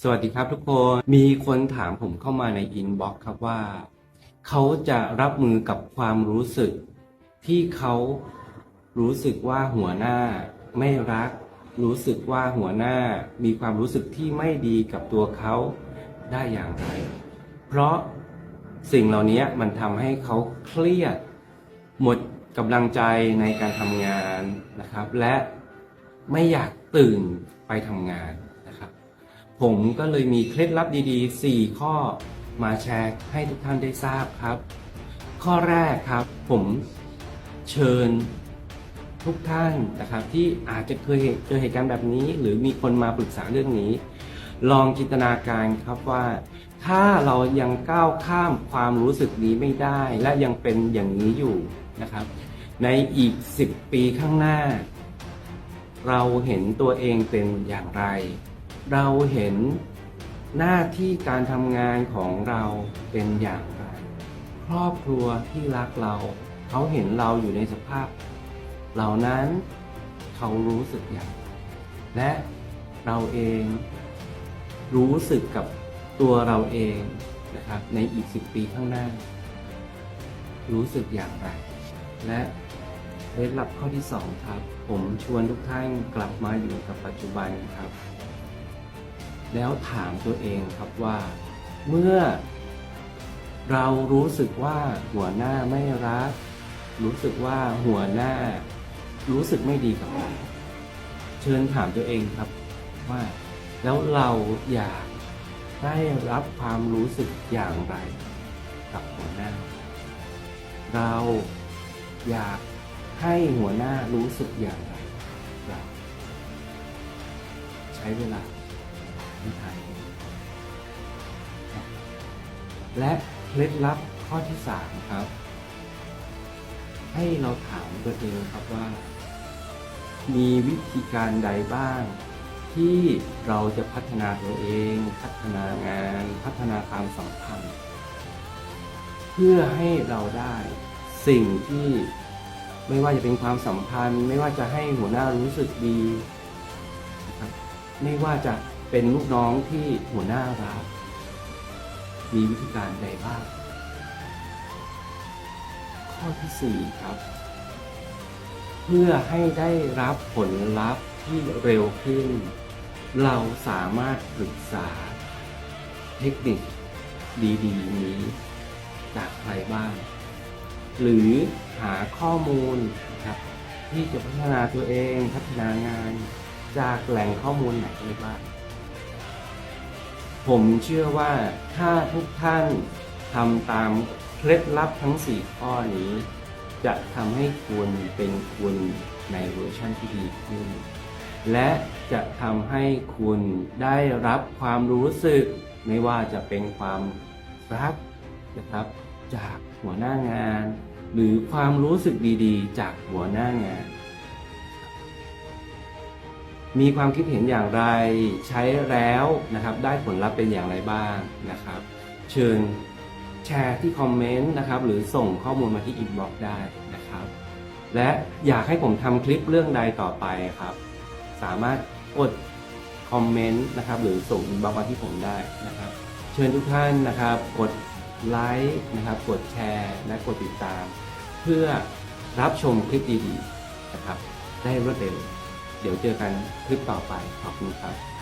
สวัสดีครับทุกคน มีคนถามผมเข้ามาในอินบ็อกซ์ครับว่า เขาจะรับมือกับความรู้สึก ที่เขารู้สึกว่าหัวหน้า ไม่รัก รู้สึกว่าหัวหน้ามีความรู้สึกที่ไม่ดีกับตัวเขาได้อย่างไร เพราะสิ่งเหล่านี้มันทำให้เขาเครียด หมดกำลังใจในการทำงานนะครับ และไม่อยากตื่นไปทำงาน ผมก็เลยมีเคล็ดลับดีๆ 4 ข้อมาแชร์ให้ทุกท่านได้ทราบครับ ข้อแรกครับ ผมเชิญทุกท่านนะครับ ที่อาจจะเคยเจอเหตุการณ์แบบนี้ หรือมีคนมาปรึกษาเรื่องนี้ ลองจินตนาการครับว่า ถ้าเรายังก้าวข้ามความรู้สึกนี้ไม่ได้ และยังเป็นอย่างนี้อยู่นะครับ ในอีก 10 ปีข้างหน้า เราเห็นตัวเองเป็นอย่างไร เราเห็นหน้าที่การทำงานของเราเป็นอย่างไร ครอบครัวที่รักเรา เขาเห็นเราอยู่ในสภาพ เหล่านั้นเขารู้สึกอย่างไรและเราเองรู้สึกกับตัวเราเองนะครับในอีกสิบปีข้างหน้า รู้สึกอย่างไร และเคล็ดลับข้อที่สองครับ ผมชวนทุกท่านกลับมาอยู่กับปัจจุบันครับ แล้วถามตัวเองครับว่า เมื่อเรารู้สึกว่าหัวหน้าไม่รัก รู้สึกว่าหัวหน้า รู้สึกไม่ดีกับเราเชิญถามตัวเองครับว่า แล้วเราอยากได้รับความรู้สึกอย่างไร กับหัวหน้า เราอยากให้หัวหน้ารู้สึกอย่างไรเราใช้เวลา ที่ทย และเคล็ดลับข้อที่สามครับ ให้เราถามตัวเองครับว่า มีวิธีการใดบ้าง ที่เราจะพัฒนาตัวเอง พัฒนางาน พัฒนาความสัมพันธ์ เพื่อให้เราได้สิ่งที่ไม่ว่าจะเป็นความสัมพันธ์ ไม่ว่าจะให้หัวหน้ารู้สึกดี ไม่ว่าจะ เป็นลูกน้องที่หัวหน้ารักมีวิธีการใดบ้าง ข้อที่สี่ครับ เพื่อให้ได้รับผลลัพธ์ที่เร็วขึ้น เราสามารถปรึกษา เทคนิคดีๆ นี้ จากใครบ้าง หรือหาข้อมูลครับที่จะพัฒนาตัวเองพัฒนางาน จากแหล่งข้อมูลไหนได้บ้าง ผมเชื่อว่าถ้าทุกท่านทำตามเคล็ดลับทั้ง 4 ข้อนี้ จะทำให้คุณเป็นคุณในเวอร์ชันที่ดีขึ้น และจะทำให้คุณได้รับความรู้สึก ไม่ว่าจะเป็นความรักนะครับจากหัวหน้างาน หรือความรู้สึกดีๆ จากหัวหน้างาน มีความคิดเห็นอย่างไรใช้แล้วนะครับได้ผลลัพธ์เป็นอย่างไรบ้างนะครับ เชิญแชร์ที่คอมเมนต์นะครับหรือส่งข้อมูลมาที่อินบ็อกซ์ได้นะครับ และอยากให้ผมทำคลิปเรื่องใดต่อไปครับ สามารถกดคอมเมนต์นะครับหรือส่งอินบ็อกซ์มาที่ผมได้นะครับ เชิญทุกท่านนะครับกดไลค์นะครับกดแชร์และกดติดตาม เพื่อรับชมคลิปดีๆนะครับ ได้รวดเร็ว เดี๋ยวเจอกันคลิปต่อไปขอบคุณครับ